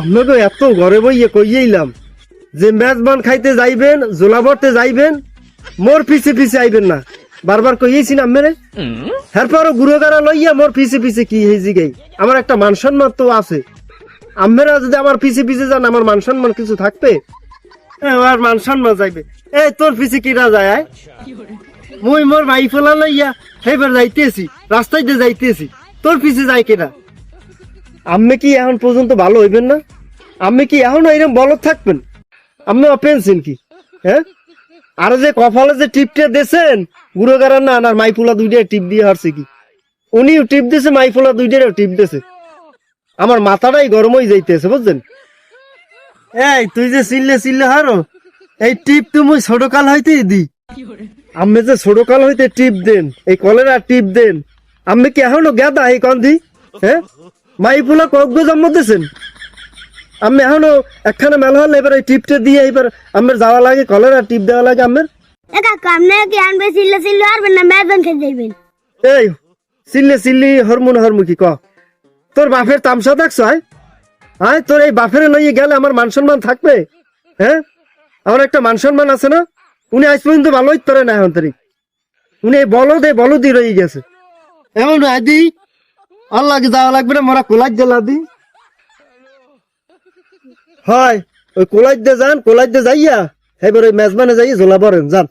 আপনাকে এত ঘরে বইয়ে কইয়েইলাম যে মেজবান খাইতে যাইবেন জোলাবরতে যাইবেন, মোর পিছে পিছে আইবেন না। বারবার কইয়েছি না মেরে এরপরও গুরুগারা লইয়া মোর পিছে পিছে কি হয়েছি গাই আমার একটা মান সম্মান তো আছে। আপনারা যদি আমার পিছে পিছে যান, আমার মান সম্মান কিছু থাকবে? আমার মান সম্মান যাইবে। এই তোর পিছে কিরা যায়, আয়? মুই মোর ভাই ফেলা লইয়া সেইবার যাইতেছি রাস্তায় যাইতেছি। তোর পিছে যায় কেনা? আপনি কি এখন পর্যন্ত ভালো হইবেন না? আপনি কি এখন এরকম বলদ থাকবেন? আপনি পেনছেন কি? হ্যাঁ? আর যে কপালে যে টিপটা দিয়েছেন গুড়োগারার না আর মাইফুলা দুইটা টিপ দিয়ে হারছে কি? উনিও টিপ দিয়েছে, মাইফুলা দুইটারও টিপ দিয়েছে। আমার মাথাটাই গরম হয়ে যাইতেছে, বুঝছেন? এই, তুই যে চিল্লে চিল্লে হারো, এই টিপ তুমি ছোট কাল হইতে দি আমি যে ছোট কাল হইতে টিপ দেন, এই কলেরা টিপ দেন আমি কি এখনও গেদা এই কন্দি? হ্যাঁ? মাইফুলা কগ্য জন্ম দিয়েছেন আমি এখনও একখানা মেলা হলে এবার ওই টিপটা দিয়ে এবার আমার যাওয়া লাগে কলেরা টিপ দেওয়া লাগে আমার। এ কাকু আপনি কি আনবে সিল্লা সিল্লা এই হরমোন হরমুখী ক তোর বাপের তামসা দেখছ আয়? তোর এই বাপের লইয়ে গেলে আমার মান সম্মান থাকবে? হ্যাঁ? আমার একটা মান সম্মান আছে না? উনি আজ পর্যন্ত ভালো হইতে পারে না এখন উনি এই বলদে বলদি রয়ে গেছে। এমন আদি আল্লাহ যাওয়া লাগবে না মোরা কোলাজ জেলা দি হয়, ওই কোলাজ দিয়ে যান কোলাজ দিয়ে যাইয়া। এবার ওই মেজবানে যাই ঝোলা বরেন যান।